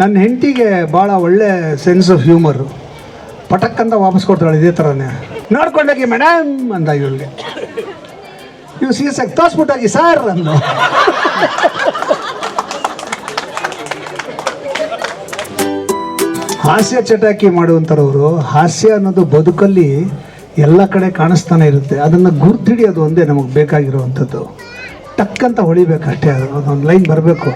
ನನ್ನ ಹೆಂಡತಿಗೆ ಭಾಳ ಒಳ್ಳೆ ಸೆನ್ಸ್ ಆಫ್ ಹ್ಯೂಮರು ಪಟಕ್ಕಂತ ವಾಪಸ್ ಕೊಡ್ತಾಳೆ ಇದೇ ಥರನೇ ನೋಡ್ಕೊಂಡೋಗಿ ಮೇಡಮ್ ಅಂದ ಇವಳಿಗೆ. ಇವು ಸೀಸಕ್ಕೆ ತೋರಿಸ್ಬಿಟ್ಟೋಗಿ ಸರ್ ಅಂದು. ಹಾಸ್ಯ ಚಟಾಕಿ ಮಾಡುವಂಥವ್ರವರು ಹಾಸ್ಯ ಅನ್ನೋದು ಬದುಕಲ್ಲಿ ಎಲ್ಲ ಕಡೆ ಕಾಣಿಸ್ತಾನೆ ಇರುತ್ತೆ. ಅದನ್ನು ಗುರ್ತಿಡಿಯೋದು ಒಂದೇ ನಮಗೆ ಬೇಕಾಗಿರುವಂಥದ್ದು. ಟಕ್ಕಂತ ಹೊಳಿಬೇಕಷ್ಟೇ ಅದು ಅದೊಂದು ಲೈನ್ ಬರಬೇಕು.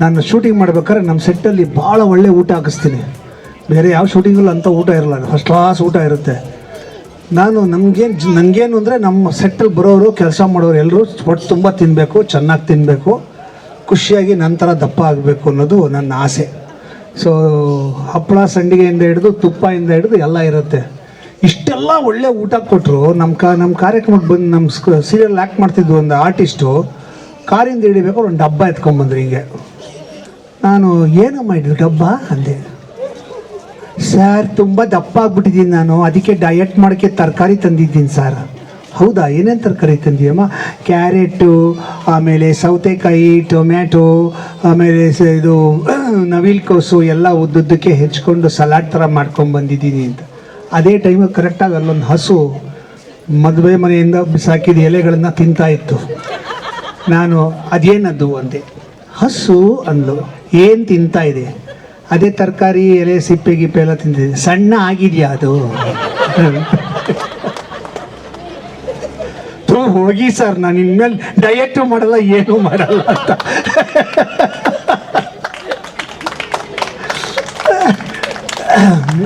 ನಾನು ಶೂಟಿಂಗ್ ಮಾಡ್ಬೇಕಾದ್ರೆ ನಮ್ಮ ಸೆಟ್ಟಲ್ಲಿ ಭಾಳ ಒಳ್ಳೆ ಊಟ ಹಾಕಿಸ್ತೀನಿ. ಬೇರೆ ಯಾವ ಶೂಟಿಂಗಲ್ಲೂ ಅಂಥ ಊಟ ಇರಲ್ಲ ಫಸ್ಟ್ ಕ್ಲಾಸ್ ಊಟ ಇರುತ್ತೆ. ನಾನು ನಮಗೇನು ನನಗೇನು ಅಂದರೆ ನಮ್ಮ ಸೆಟ್ಟಲ್ಲಿ ಬರೋರು, ಕೆಲಸ ಮಾಡೋರು ಎಲ್ಲರೂ ಹೊಟ್ಟೆ ತುಂಬ ತಿನ್ನಬೇಕು ಚೆನ್ನಾಗಿ ತಿನ್ನಬೇಕು ಖುಷಿಯಾಗಿ ನಂತರ ದಪ್ಪ ಆಗಬೇಕು ಅನ್ನೋದು ನನ್ನ ಆಸೆ. ಸೊ ಹಪ್ಪಳ ಸಂಡಿಗೆಯಿಂದ ಹಿಡಿದು ತುಪ್ಪದಿಂದ ಹಿಡಿದು ಎಲ್ಲ ಇರುತ್ತೆ. ಇಷ್ಟೆಲ್ಲ ಒಳ್ಳೆ ಊಟ ಕೊಟ್ಟರು ನಮ್ಮ ಕಾ ನಮ್ಮ ಕಾರ್ಯಕ್ರಮಕ್ಕೆ ಬಂದು ನಮ್ಮ ಸೀರಿಯಲ್ ಆ್ಯಕ್ಟ್ ಮಾಡ್ತಿದ್ವು ಒಂದು ಆರ್ಟಿಸ್ಟು ಕಾರಿಂದ ಹಿಡಿಬೇಕಾದ್ರೆ ಒಂದು ಡಬ್ಬ ಎತ್ಕೊಂಡ್ಬಂದ್ರಿ ಹಿಂಗೆ. ನಾನು ಏನು ಮಾಡಿದ್ರು, ಡಬ್ಬ ಅಂದೆ. ಸರ್, ತುಂಬ ದಪ್ಪ ಆಗ್ಬಿಟ್ಟಿದ್ದೀನಿ ನಾನು. ಅದಕ್ಕೆ ಡಯಟ್ ಮಾಡೋಕ್ಕೆ ತರಕಾರಿ ತಂದಿದ್ದೀನಿ ಸರ್. ಹೌದಾ? ಏನೇನು ತರಕಾರಿ ತಂದೀಯಮ್ಮ? ಕ್ಯಾರೆಟು ಆಮೇಲೆ ಸೌತೆಕಾಯಿ, ಟೊಮ್ಯಾಟೊ, ಆಮೇಲೆ ಇದು ನವಿಲ್ಕೋಸು ಎಲ್ಲ ಉದ್ದುದ್ದಕ್ಕೆ ಹೆಚ್ಕೊಂಡು ಸಲಾಡ್ ಥರ ಮಾಡ್ಕೊಂಡು ಬಂದಿದ್ದೀನಿ ಅಂತ. ಅದೇ ಟೈಮಿಗೆ ಕರೆಕ್ಟಾಗಿ ಅಲ್ಲೊಂದು ಹಸು ಮದುವೆ ಮನೆಯಿಂದ ಬಿಸಾಕಿದ ಎಲೆಗಳನ್ನು ತಿಂತಾ ಇತ್ತು. ನಾನು ಅದೇನದು ಅಂದೆ. ಹಸು ಅಂದ್ಲು. ಏನು ತಿಂತಾ ಇದೆ? ಅದೇ ತರಕಾರಿ, ಎಲೆ, ಸಿಪ್ಪೆ, ಗಿಪ್ಪೆ ಎಲ್ಲ ತಿಂತಿದೆ. ಸಣ್ಣ ಆಗಿದೆಯಾ ಅದು? ಹೋಗಿ ಸರ್, ನಾನು ಇನ್ಮೇಲೆ ಡಯಟ್ ಮಾಡಲ್ಲ, ಏನೂ ಮಾಡಲ್ಲ ಅಂತ.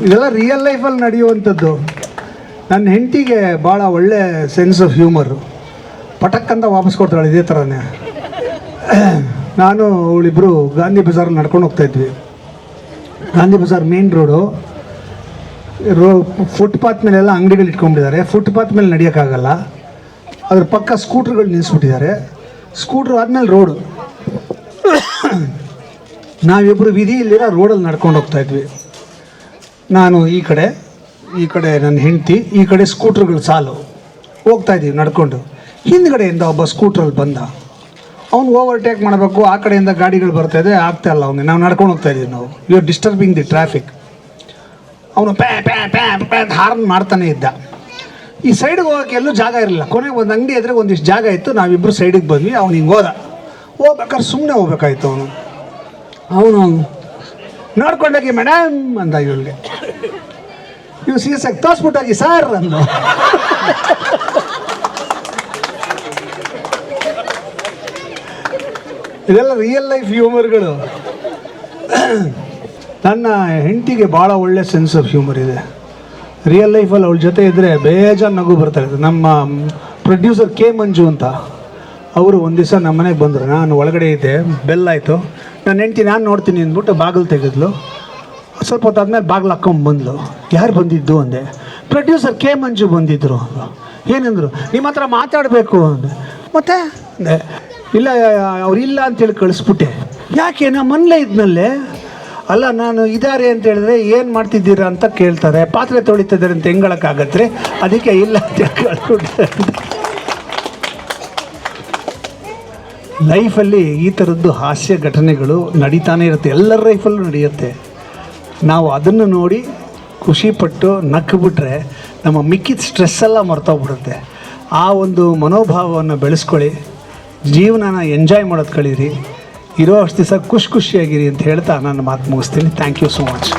ಇದೆಲ್ಲ ರಿಯಲ್ ಲೈಫಲ್ಲಿ ನಡೆಯುವಂಥದ್ದು. ನನ್ನ ಹೆಂಡತಿಗೆ ಭಾಳ ಒಳ್ಳೆ ಸೆನ್ಸ್ ಆಫ್ ಹ್ಯೂಮರು ಪಟಕ್ಕಂತ ವಾಪಸ್ ಕೊಡ್ತಾಳೆ, ಇದೇ ಥರನೇ. ನಾನು ಅವಳಿಬ್ಬರು ಗಾಂಧಿ ಬಜಾರ್ ನಡ್ಕೊಂಡು ಹೋಗ್ತಾ ಇದ್ವಿ. ಗಾಂಧಿ ಬಜಾರ್ ಮೇನ್ ರೋಡು ರೋ ಫುಟ್ಪಾತ್ ಮೇಲೆಲ್ಲ ಅಂಗಡಿಗಳು ಇಟ್ಕೊಂಡಿದ್ದಾರೆ. ಫುಟ್ಪಾತ್ ಮೇಲೆ ನಡೆಯೋಕ್ಕಾಗಲ್ಲ. ಅದ್ರ ಪಕ್ಕ ಸ್ಕೂಟ್ರ್ಗಳು ನಿಲ್ಲಿಸ್ಬಿಟ್ಟಿದ್ದಾರೆ ಸ್ಕೂಟ್ರ್ ಆದಮೇಲೆ ರೋಡು ನಾವಿಬ್ಬರು ವಿಧಿಯಲ್ಲಿರೋ ರೋಡಲ್ಲಿ ನಡ್ಕೊಂಡು ಹೋಗ್ತಾ ಇದ್ವಿ. ನಾನು ಈ ಕಡೆ ಈ ಕಡೆ ನನ್ನ ಹೆಂಡತಿ, ಈ ಕಡೆ ಸ್ಕೂಟ್ರ್ಗಳು ಸಾಲು. ಹೋಗ್ತಾ ಇದ್ದೀವಿ ನಡ್ಕೊಂಡು. ಹಿಂದ್ಗಡೆಯಿಂದ ಒಬ್ಬ ಸ್ಕೂಟ್ರಲ್ಲಿ ಬಂದ. ಅವ್ನು ಓವರ್ಟೇಕ್ ಮಾಡಬೇಕು, ಆ ಕಡೆಯಿಂದ ಗಾಡಿಗಳು ಬರ್ತಾ ಇದೆ, ಆಗ್ತಾ ಇಲ್ಲ ಅವನಿಗೆ. ನಾವು ನಡ್ಕೊಂಡು ಹೋಗ್ತಾ ಇದ್ದೀವಿ ನಾವು. You are disturbing the traffic ಅವನು ಪ್ಯಾ ಪ್ಯಾ ಪ್ಯಾ ಪ್ಯಾ ಹಾರ್ನ್ ಮಾಡ್ತಾನೆ ಇದ್ದ. ಈ ಸೈಡ್ಗೆ ಹೋಗೋಕೆ ಎಲ್ಲೂ ಜಾಗ ಇರಲಿಲ್ಲ. ಕೊನೆಗೆ ಒಂದು ಅಂಗಡಿ ಎದುರಿಗೆ ಒಂದಿಷ್ಟು ಜಾಗ ಇತ್ತು. ನಾವಿಬ್ಬರು ಸೈಡಿಗೆ ಬಂದ್ವಿ, ಅವ್ನು ಹಿಂಗೆ ಹೋದ. ಹೋಗ್ಬೇಕಾದ್ರೆ ಸುಮ್ಮನೆ ಹೋಗ್ಬೇಕಾಯ್ತು ಅವನು. ಅವನು ನೋಡ್ಕೊಂಡೋಗಿ ಮೇಡಮ್ ಅಂದ ಇವಳಿಗೆ. ಇವು ಸೀಸಾಗಿ ತೋರಿಸ್ಬಿಟ್ಟೋಗಿ ಸರ್ ಅಂದು. ಇದೆಲ್ಲ ರಿಯಲ್ ಲೈಫ್ ಹ್ಯೂಮರ್ಗಳು ನನ್ನ ಹೆಂಡತಿಗೆ ಭಾಳ ಒಳ್ಳೆ ಸೆನ್ಸ್ ಆಫ್ ಹ್ಯೂಮರ್ ಇದೆ. ರಿಯಲ್ ಲೈಫಲ್ಲಿ ಅವಳ ಜೊತೆ ಇದ್ದರೆ ಬೇಜಾರು ನಗು ಬರ್ತಾ ಇದೆ ನಮ್ಮ ಪ್ರೊಡ್ಯೂಸರ್ ಕೆ ಮಂಜು ಅಂತ, ಅವರು ಒಂದು ದಿವಸ ನಮ್ಮ ಮನೆಗೆ ಬಂದರು. ನಾನು ಒಳಗಡೆ ಇದ್ದೆ ಬೆಲ್ ಆಯಿತು. ನನ್ನ ಹೆಂಡ್ತಿ ನಾನು ನೋಡ್ತೀನಿ ಅಂದ್ಬಿಟ್ಟು ಬಾಗಿಲು ತೆಗೆದ್ಲು. ಸ್ವಲ್ಪ ಹೊತ್ತು ಆದಮೇಲೆ ಬಾಗಿಲು ಹಾಕೊಂಡು ಬಂದ್ಲು. ಯಾರು ಬಂದಿದ್ದು ಅಂದೆ. ಪ್ರೊಡ್ಯೂಸರ್ ಕೆ ಮಂಜು ಬಂದಿದ್ದರು ಏನಂದರು ನಿಮ್ಮ ಹತ್ರ ಮಾತಾಡಬೇಕು ಅಂದೆ. ಮತ್ತೆ ಇಲ್ಲ ಅವ್ರಿಲ್ಲ ಅಂತೇಳಿ ಕಳಿಸ್ಬಿಟ್ಟೆ. ಯಾಕೆ? ನಾ ಮನೇಲೆ ಇದ್ನಲ್ಲೇ. ಅಲ್ಲ, ನಾನು ಇದ್ದಾರೆ ಅಂತ ಹೇಳಿದ್ರೆ ಏನು ಮಾಡ್ತಿದ್ದೀರಾ ಅಂತ ಕೇಳ್ತಾರೆ. ಪಾತ್ರೆ ತೊಳಿತಿದ್ದಾರೆ ಅಂತ ಹೆಂಗಳಕ್ಕಾಗತ್ತೆ? ಅದಕ್ಕೆ ಇಲ್ಲ ಅಂತ ಕಳ್ಸ್ಬಿಟ್ಟೆ. ಲೈಫಲ್ಲಿ ಈ ಥರದ್ದು ಹಾಸ್ಯ ಘಟನೆಗಳು ನಡೀತಾನೆ ಇರುತ್ತೆ. ಎಲ್ಲರ ಲೈಫಲ್ಲೂ ನಡೆಯುತ್ತೆ. ನಾವು ಅದನ್ನು ನೋಡಿ ಖುಷಿಪಟ್ಟು ನಕ್ಕಿಬಿಟ್ರೆ ನಮ್ಮ ಮಿಕ್ಕಿದ ಸ್ಟ್ರೆಸ್ಸೆಲ್ಲ ಮರ್ತೋಗ್ಬಿಡುತ್ತೆ. ಆ ಒಂದು ಮನೋಭಾವವನ್ನು ಬೆಳೆಸ್ಕೊಳ್ಳಿ. ಜೀವನನ ಎಂಜಾಯ್ ಮಾಡೋದು ಕಳೀರಿ. ಇರೋ ಅಷ್ಟು ದಿವಸ ಖುಷಿ ಖುಷಿಯಾಗಿರಿ ಅಂತ ಹೇಳ್ತಾ ನನ್ನ ಮಾತು ಮುಗಿಸ್ತೀನಿ. Thank you so much